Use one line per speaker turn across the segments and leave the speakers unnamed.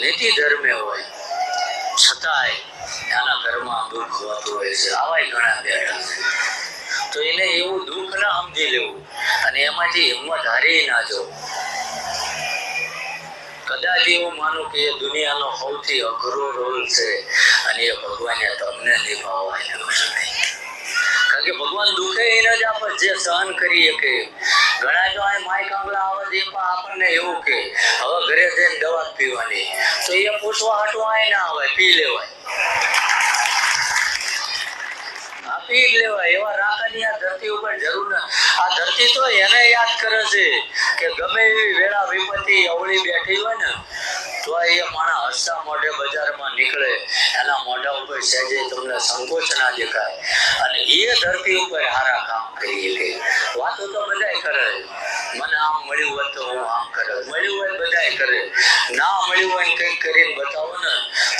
નીતિ ધર્મે હોય, છતાંય એના ઘરમાં દુઃખ હોતું હોય છે. આવાય ઘણા બેઠા છે. તો એને એવું દુઃખ ના સમજી લેવું અને એમાંથી હિંમત હારી ના જવું. કદાચ એવું માનું કે એ દુનિયાનો સૌથી અઘરો રોલ છે અને એ ભગવાને તમને નિભાવવાનો છે. કારણ કે ભગવાન દુઃખે એને જ આપણે જે સહન કરી શકે ઘણા જો આ માય આંગળા આવે છે પણ આપણને એવું કે, હવે ઘરે જઈને દવા પીવાની. તો એ પૂછવા હાટું આય ના આવે, પી લેવાય. પી લેવાય. એવા રાખાની આ ધરતી ઉપર જરૂર ના. આ ધરતી તો એને યાદ કરે છે કે ગમે એવી વેળા વિપત્તિ અવળી બેઠી હોય ને તો એ માણા હસતા મોઢે બજારમાં નીકળે. એના મોઢા ઉપર સહેજે તમને સંકોચ ના દેખાય. અને એ ધરતી ઉપર સારા કામ કરી શકે વાતો તો બધાય કરે. મને આમ મળ્યું હોય તો હું આમ કરે. મળ્યું હોય બધાય કરે. ના મળ્યું હોય કંઈક કરીને બતાવો ને,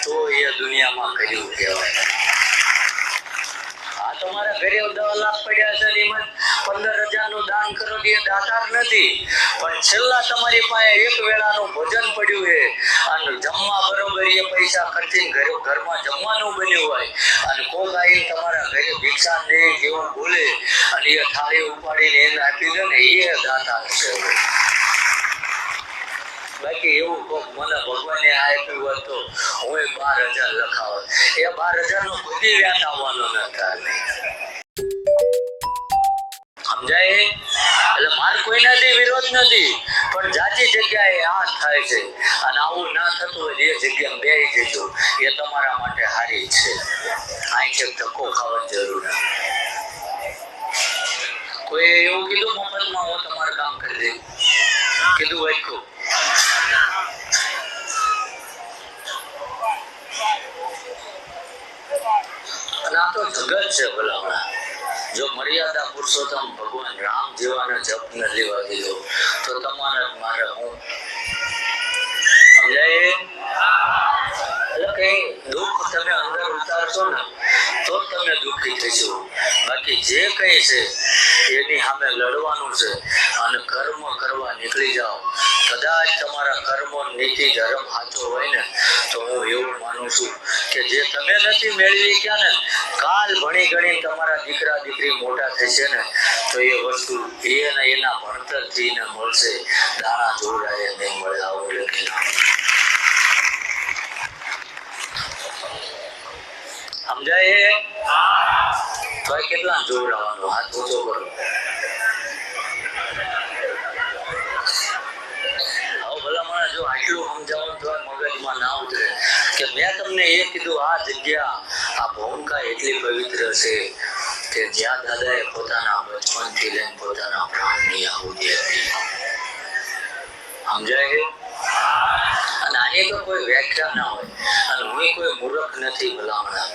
તો એ દુનિયામાં કર્યું કહેવાય. તમારા ઘરે દવા લાખ પડ્યા છે એમાં પંદર હજારનું દાન કરો એ દાતાર નથી. પણ છેલ્લા તમારી પાસે એક વેળાનું ભોજન પડ્યું છે. જમવા બરોબર એ પૈસા ખર્ચીને ઘરે ઘરમાં જમવાનું બન્યું હોય અને કોક આવી તમારા ઘરે ભિક્ષા દે જેવું બોલે અને એ થાળી ઉપાડીને એને આપી દે ને એ દાતા છે બાકી એવું કોક મને ભગવાને આપ્યું હોય તો હું બાર હજાર લખાવ. એ બાર હજાર નો બધી વ્યાજ આવવાનો ન સમજાય? એટલે માર કોઈનાથી વિરોધ નથી, પણ જાતી જગ્યાએ આ થાય છે. અને આવું ના થતું હોય એ જગ્યા બેસી જજો. એ તમારા માટે હારી છે. અહીં છે ધક્કો ખાવાની જરૂર. કોઈ એવું કીધું મફતમાં હું તમારું કામ કરી દઉં કીધું વાંચ્યું અને આ તો જગત છે ભલામણા જો મર્યાદા પુરુષોત્તમ ભગવાન રામ જેવાનો જપ ન લેવા દીધો તો તમારે મારે હું સમજાય? એટલે કઈ દુઃખ તમે અંદર ઉતારશો ને તો તમે દુઃખી થશો બાકી જે કઈ છે, એની સામે લડવાનું છે અને કર્મ કરવા નીકળી જાઓ. કદાચ તમારા કર્મ નીતિ ધર્મ સાચો હોય ને, તો હું એવું માનું છું કે જે તમે નથી મેળવી ગયા ને કાલ ભણી ગણી તમારા દીકરા, દીકરી મોટા થશે ને, તો એ વસ્તુ એને એના ભણતરથી ને મળશે. દાણા જોડાય નહીં મળે આવું લખેલું. સમજાય તો કેટલા જોડાવાનું હાથ ઊંચો કરો. જો આટલું સમજાવવાનું તો મગજમાં ના ઉતરે. કે મેં તમને એ કીધું, આ જગ્યા, આ ભૂમિકા એટલી પવિત્ર છે કે જ્યાં દાદાએ પોતાના બચપનથી લઈને પોતાના પ્રાણની આહુતિ હતી સમજાય છે? તો કોઈ વ્યાખ્યા ના હોય. અને હું કોઈ મૂર્ખ નથી ભલામણા.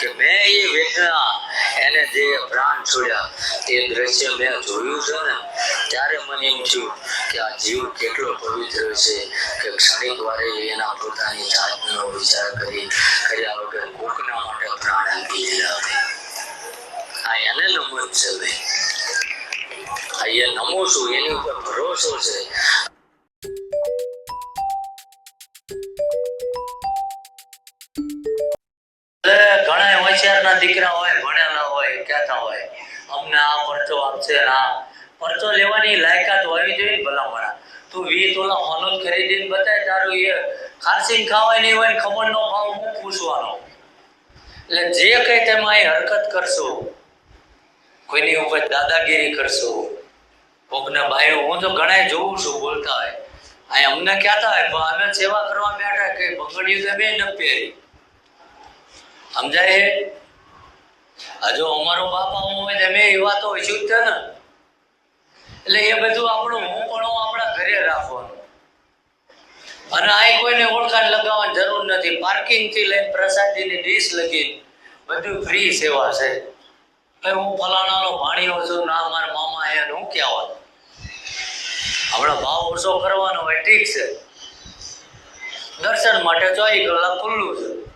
કે મેં એ વેદના એને જે પ્રાણ છોડ્યા તે દ્રશ્ય મેં જોયું છે ને, ત્યારે મને એમ થયું કે આ જીવ કેટલો પવિત્ર છે, કે ક્ષણિક વારે એના પોતાની જાતનો વિચાર કરી, કર્યા વગર કોકના માટે પ્રાણ આપી દીધા આ એને નમન છે ભાઈ. આ એ નમો છું, એની ઉપર ભરોસો છે. એટલે દીકરા હોય, ભણેલા હોય કહેતા હોય, અમને આ પરચો આપશે આ. પરચો લેવાની લાયકાત હોવી જોઈએ ભલામણા. તું વી તોલા હોનો જ ખરીદીને બતાય, તારું એ ખારસીને ખાવાય નહીં હોય ને ખબર નો ભાવ હું પૂછવાનો. એટલે જે કઈ તેમાં અહીં હરકત કરશો, કોઈની ઉપર દાદાગીરી કરશો, કોકને ભાઈ હું તો ઘણા જોઉં છું બોલતા હોય. અહીં અમને કહેતા હોય? પણ અમે સેવા કરવા બેઠા કે બંગડીયું તો બે ન પહેરી સમજાય હજુ અમારો બાપા હું હોય મેં એ વાતો હજુ જ ને. એટલે એ બધું આપણું હું પણ આપણા ઘરે રાખવાનું. અને આ કોઈને ઓળખાણ લગાવવાની જરૂર નથી. પાર્કિંગથી લઈને પ્રસાદીની ડીશ લગી બધું ફ્રી સેવા છે. કે હું ફલાણાનો ભાણીઓ છું, ના મારા મામા એ હું કહેવાનું આપણે ભાવ ઓછો કરવાનો હોય, ઠીક છે. દર્શન માટે ચોવીસ કલાક ખુલ્લું છે.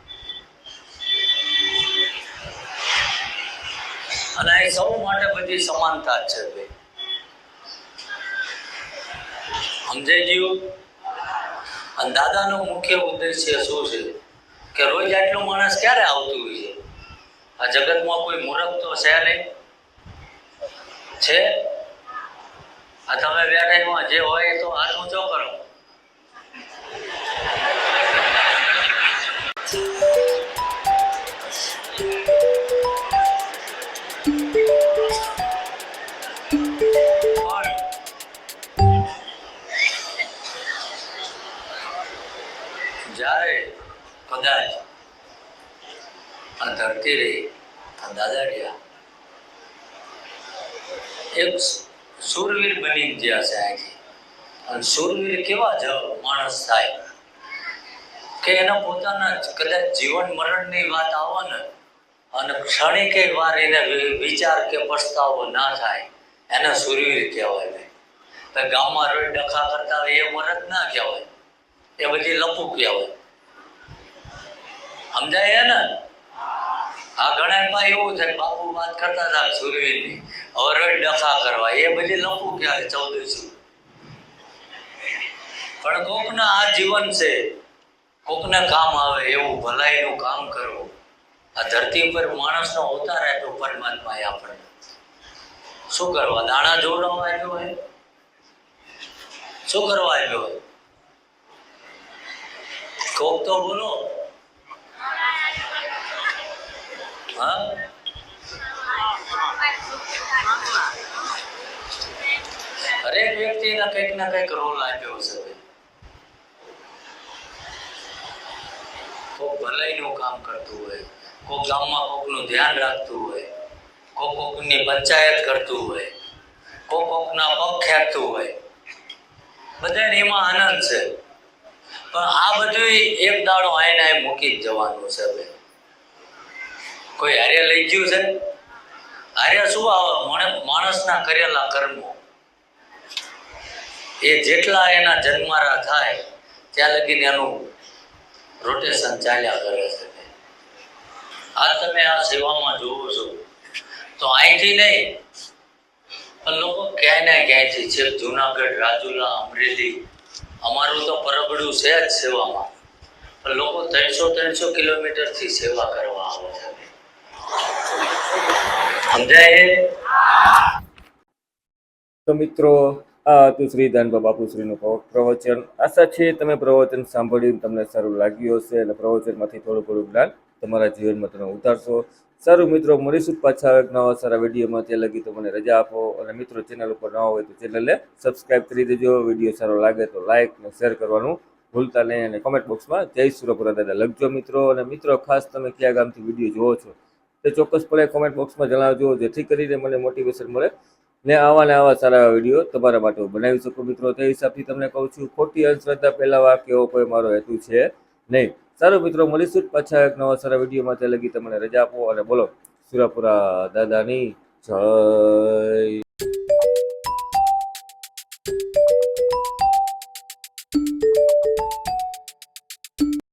અને એ સૌ માટે બધી સમાનતા છે ભાઈ સમજાઈ ગયું? અને દાદાનો મુખ્ય ઉદ્દેશ્ય શું છે? કે રોજ આટલું માણસ ક્યારે આવતું હોય છે? આ જગતમાં કોઈ મૂર્ખ તો છે નહીં? છે? જ્યારે કદાચ આ ધરતી રહી, આ દાદા રહ્યા. એક સુરવીર બની ગયા છે આખી અને સુરવીર કેવા જ માણસ થાય કે એના પોતાના કદાચ જીવન મરણની વાત આવે ને અને ક્ષણિક વાર એને વિચાર કે પસ્તાવો ના થાય, એને સુરવીર કહેવાય. તો ગામમાં રોજ ડખા કરતા હોય એ મરદ ના કહેવાય. એ બધી લપુ કહેવાય સમજાય ને? આ ઘણા એવું છે બાપુ વાત કરતા હતા સુરવીરની, હવે રોજ ડખા કરવા. એ બધી લપુ કહેવાય ચૌદસી પણ કોકના આ જીવન છે, કોકને કામ આવે એવું, ભલાઈનું કામ કરવું. આ ધરતી ઉપર માણસનો અવતાર આપ્યો પરમાત્માએ આપણને. શું કરવા? દાણા જોડવા આવ્યો હોય શું કરવા આવ્યો? હોય કોક તો બોલો. હા? હરેક વ્યક્તિના કંઈક ના કંઈક રોલ આપ્યો છે. કોક ભલાઈનું કામ કરતું હોય, કોક ગામમાં કોકનું ધ્યાન રાખતું હોય, કોક કોકની પંચાયત કરતું હોય, કોક કોકના પગ ખેંચતું હોય. બધાને એમાં આનંદ છે. પણ આ બધું એક દાડો આઈને આય મૂકી જ જવાનું છે હવે. કોઈ હારે લઈ ગયું છે? હારે શું આવે, માણ- માણસના કરેલા કર્મો? એ જેટલા એના જન્મારા થાય, ત્યાં લગીને એનું રોટેશન ચાલ્યા કરે છે આ તમે આ સેવામાં જોવો છો. તો અહીંથી નહીં, પણ લોકો ક્યાંય ને ક્યાંયથી છે? જુનાગઢ, રાજુલા, અમરેલી અમારું તો પરબડું છે જ સેવામાં. પણ લોકો ત્રણસો ત્રણસો કિલોમીટરથી સેવા કરવા આવે છે. સમજાય?
તો મિત્રો, આ હતું શ્રી દાનબા બાપુશ્રીનું પ્રવ- પ્રવચન. આશા છે તમે પ્રવચન સાંભળ્યું તમને સારું લાગ્યું હશે અને પ્રવચનમાંથી થોડું થોડું જ્ઞાન તમારા જીવનમાં તમે ઉતારશો. સારું મિત્રો, મળીશું પાછા એક નવા સારા વિડીયોમાં. ત્યાં લગી તો મને રજા આપો અને મિત્રો ચેનલ ઉપર ન હોય તો ચેનલને સબસ્ક્રાઈબ કરી દેજો. વીડિયો સારો લાગે તો લાઇક અને શેર કરવાનું ભૂલતા નહીં અને કોમેન્ટ બોક્સમાં જય સુરપુરા દાદા લખજો મિત્રો. અને મિત્રો, ખાસ તમે કયા ગામથી વીડિયો જોવો છો તે ચોક્કસપણે કોમેન્ટ બોક્સમાં જણાવજો, જેથી કરીને મને મોટિવેશન મળે ને આવા ને આવા સારા વીડિયો તમારા માટે બનાવી શકું. મિત્રો, તે હિસાબથી તમને કહું છું, ખોટી અંધશ્રદ્ધા પહેલા વાક્ય કોઈ મારો હેતુ છે નહીં. સારું મિત્રો, મળીશું પાછા એક નવા સારા વિડીયોમાં ત્યાં લગી તમને રજા આપો અને બોલો, સુરાપુરા દાદાની જય.